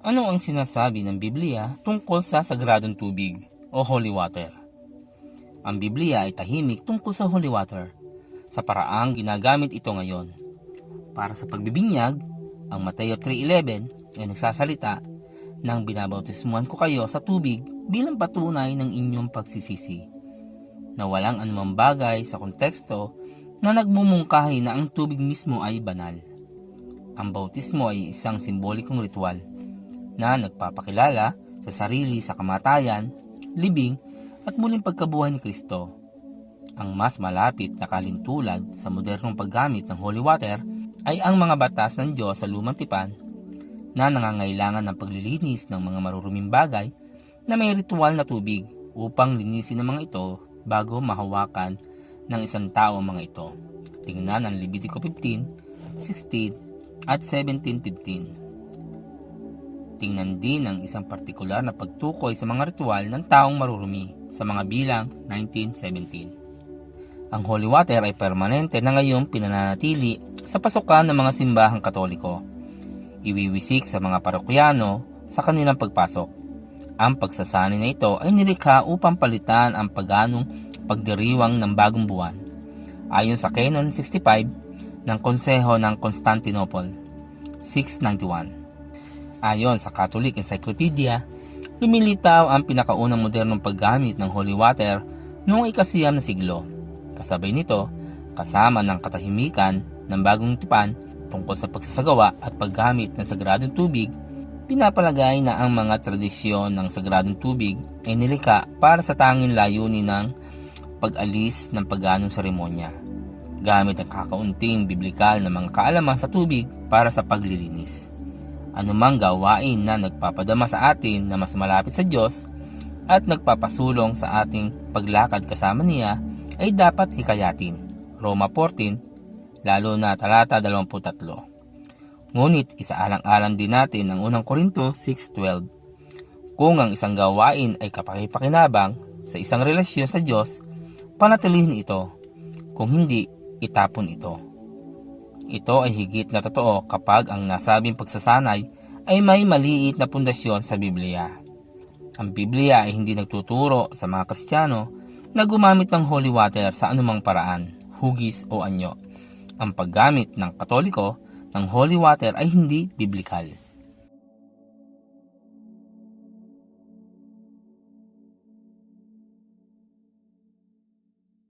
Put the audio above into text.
Ano ang sinasabi ng Biblia tungkol sa sagradong tubig o holy water? Ang Biblia ay tahimik tungkol sa holy water sa paraang ginagamit ito ngayon. Para sa pagbibinyag, ang Mateo 3.11 ay nagsasalita nang binabautismuhan ko kayo sa tubig bilang patunay ng inyong pagsisisi. Na walang anumang bagay sa konteksto na nagmumungkahi na ang tubig mismo ay banal. Ang bautismo ay isang simbolikong ritual na nagpapakilala sa sarili sa kamatayan, libing at muling pagkabuhay ni Kristo. Ang mas malapit na kalintulad sa modernong paggamit ng holy water ay ang mga batas ng Diyos sa lumang tipan na nangangailangan ng paglilinis ng mga maruruming bagay na may ritual na tubig upang linisin ang mga ito bago mahawakan ng isang tao ang mga ito. Tingnan ang Levitico 15, 16 at 17.15. Tingnan din ang isang partikular na pagtukoy sa mga ritual ng taong marurumi sa mga bilang 1917. Ang holy water ay permanente na ngayong pinananatili sa pasukan ng mga simbahang katoliko. Iwiwisik sa mga parokyano sa kanilang pagpasok. Ang pagsasani na ito ay nilikha upang palitan ang paganong pagdiriwang ng bagong buwan. Ayon sa Canon 65 ng Konseho ng Constantinople, 691. Ayon sa Catholic Encyclopedia, lumilitaw ang pinakaunang modernong paggamit ng holy water noong ikasiyam na siglo. Kasabay nito, kasama ng katahimikan ng bagong tipan tungkol sa pagsasagawa at paggamit ng sagradong tubig, pinapalagay na ang mga tradisyon ng sagradong tubig ay nilikha para sa tanging layunin ng pag-alis ng paganong seremonya gamit ang kakaunting biblikal na mga kaalaman sa tubig para sa paglilinis. Anumang gawain na nagpapadama sa atin na mas malapit sa Diyos at nagpapasulong sa ating paglakad kasama niya ay dapat hikayatin. Roma 14, lalo na talata 23. Ngunit isaalang-alang din natin ang unang Korinto 6.12. Kung ang isang gawain ay kapakipakinabang sa isang relasyon sa Diyos, panatilihin ito. Kung hindi, itapon ito. Ito ay higit na totoo kapag ang nasabing pagsasanay ay may maliit na pundasyon sa Biblia. Ang Biblia ay hindi nagtuturo sa mga Kristiyano na gumamit ng holy water sa anumang paraan, hugis o anyo. Ang paggamit ng Katoliko ng holy water ay hindi biblikal.